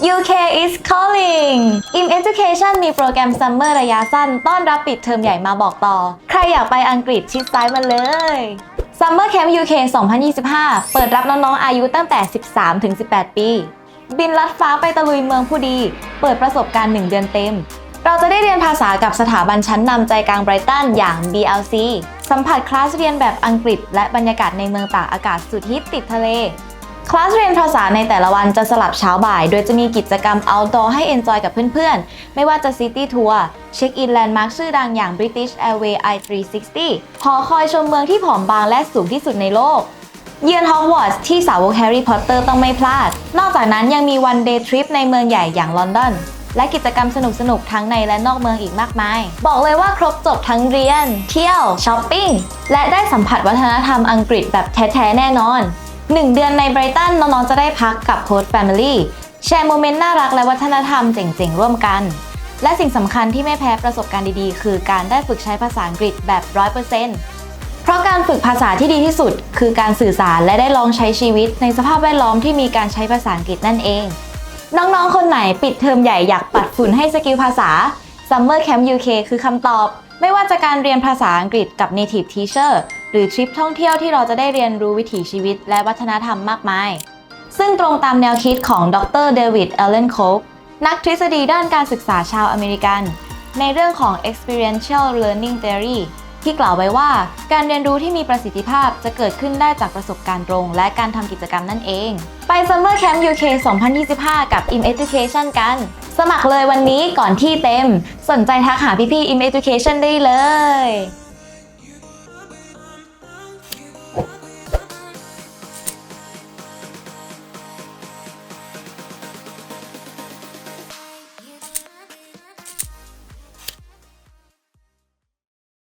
UK is calling In Education มีโปรแกรม Summer ระยะสั้น ต้อนรับปิดเทอมใหญ่มาบอกต่อ ใครอยากไปอังกฤษชิดซ้ายมาเลย Summer Camp UK 2025 เปิดรับน้องๆอายุตั้งแต่ 13ถึง18 ปี บินลัดฟ้าไปตะลุยเมืองผู้ดี เปิดประสบการณ์ 1 เดือนเต็ม เราจะได้เรียนภาษากับสถาบันชั้นนำใจกลางไบรตันอย่าง BLC สัมผัสคลาสเรียนแบบอังกฤษ และบรรยากาศในเมืองตากอากาศสุดฮิตติดทะเล คลาสเรียนภาษาในแต่ละวันจะสลับเช้าบ่าย โดยจะมีกิจกรรม outdoor ให้ enjoy กับเพื่อนๆ ไม่ว่าจะ city tour เช็คอินแลนด์มาร์คชื่อดังอย่าง British Airways i360 หอคอยชมเมืองที่ผอมบางและสูงที่สุดในโลก เยือนฮอกวอตส์ที่สาวกแฮร์รี่พอตเตอร์ต้องไม่พลาด นอกจากนั้นยังมีวันเดย์ทริปในเมืองใหญ่อย่างลอนดอนและกิจกรรมสนุกๆ ทั้งในและนอกเมืองอีกมากมาย บอกเลยว่าครบจบทั้งเรียน เที่ยว ช้อปปิ้ง และได้สัมผัสวัฒนธรรมอังกฤษแบบแท้ ๆ แน่นอน 1 เดือนในไบรตันน้องๆจะได้พักกับโค้ชแฟมิลี่แชร์โมเมนต์น่ารักและวัฒนธรรมเจ๋งๆ ร่วมกัน และสิ่งสำคัญที่ไม่แพ้ประสบการณ์ดีๆ คือการได้ฝึกใช้ภาษาอังกฤษแบบ 100%เพราะการฝึกภาษาที่ดีที่สุด คือการสื่อสารและได้ลองใช้ชีวิต ในสภาพแวดล้อมที่มีการใช้ภาษาอังกฤษนั่นเอง น้องๆ คนไหนปิดเทอมใหญ่อยากปัดฝุ่นให้สกิลภาษา Summer Camp UK คือคำตอบ ไม่ว่าจะการเรียนภาษาอังกฤษกับ Native Teacher หรือทริปท่องเที่ยวที่เราจะได้เรียนรู้วิถีชีวิตและวัฒนธรรมมากมาย ซึ่งตรงตามแนวคิดของดรเดวิดเอลเลนโคกนักทฤษฎีด้านการศึกษาชาวอเมริกัน ในเรื่องของ experiential learning theory ที่กล่าวไว้ว่าการเรียนรู้ที่มีประสิทธิภาพจะเกิดขึ้นได้จากประสบการณ์ตรง และการทำกิจกรรมนั่นเอง ไป Summer Camp UK 2025 กับ Im Education กัน สมัครเลยวันนี้ก่อนที่เต็ม สนใจทักหาพี่ๆ Im Education ได้เลย